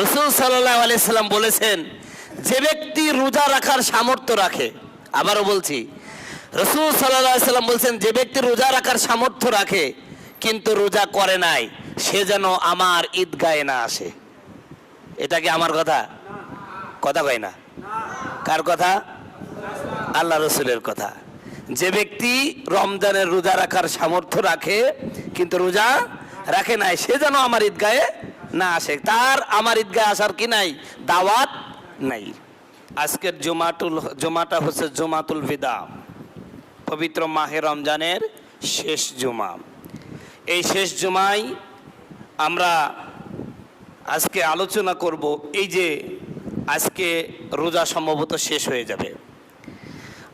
রসুল সাল্লাহ আলাইসাল্লাম বলেছেন, যে ব্যক্তি রোজা রাখার সামর্থ্য রাখে, আবারও বলছি, রসুল সাল্লাহ সাল্লাম বলছেন, যে ব্যক্তি রোজা রাখার সামর্থ্য রাখে, কিন্তু রোজা করে নাই, সে যেন আমার ঈদগায়ে না আসে। এটা কি আমার কথা? কথা কয় না। কার কথা? আল্লাহ রসুলের কথা। যে ব্যক্তি রমজানের রোজা রাখার সামর্থ্য রাখে, কিন্তু রোজা রাখে নাই, সে যেন আমার ঈদগায়ে না আসে। তার আমার ঈদগায়ে আসার কি নাই? দাওয়াত নাই। আজকের জুমাটুল জুমাটা হচ্ছে জুমাতুল বিদা পবিত্র মাহে রমজানের শেষ জুমা। এই শেষ জুমায় আমরা আজকে আলোচনা করব এই যে আজকে রোজা সম্ভবত শেষ হয়ে যাবে।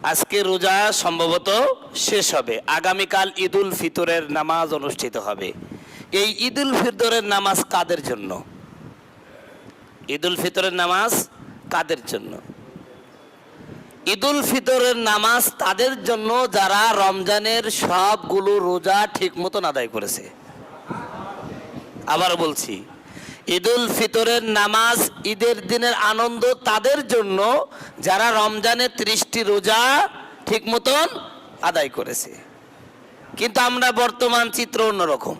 আজকে রোজা সম্ভবত শেষ হবে। আগামীকাল ঈদুল ফিতরের নামাজ অনুষ্ঠিত হবে। এই ঈদুল ফিতরের নামাজ কাদের জন্য? ঈদুল ফিতরের নামাজ কাদের জন্য? ঈদুল ফিতরের নামাজ তাদের জন্য যারা রমজানের সবগুলো রোজা ঠিক মতন আদায় করেছে। আবার বলছি, ঈদুল ফিতরের নামাজ ঈদের দিনের আনন্দ তাদের জন্য যারা রমজানের ত্রিশটি রোজা ঠিক মতন আদায় করেছে। কিন্তু আমরা বর্তমান চিত্র অন্যরকম।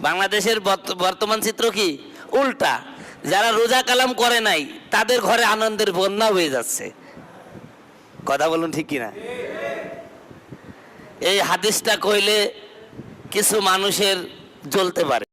বাংলাদেশের বর্ত- বর্তমান চিত্র কি? উল্টা। যারা রোজা কালাম করে নাই, তাদের ঘরে আনন্দের বন্যা হয়ে যাচ্ছে। কথা বলুন ঠিক কিনা? এই হাদিসটা কইলে কিছু মানুষের জ্বলতে পারে।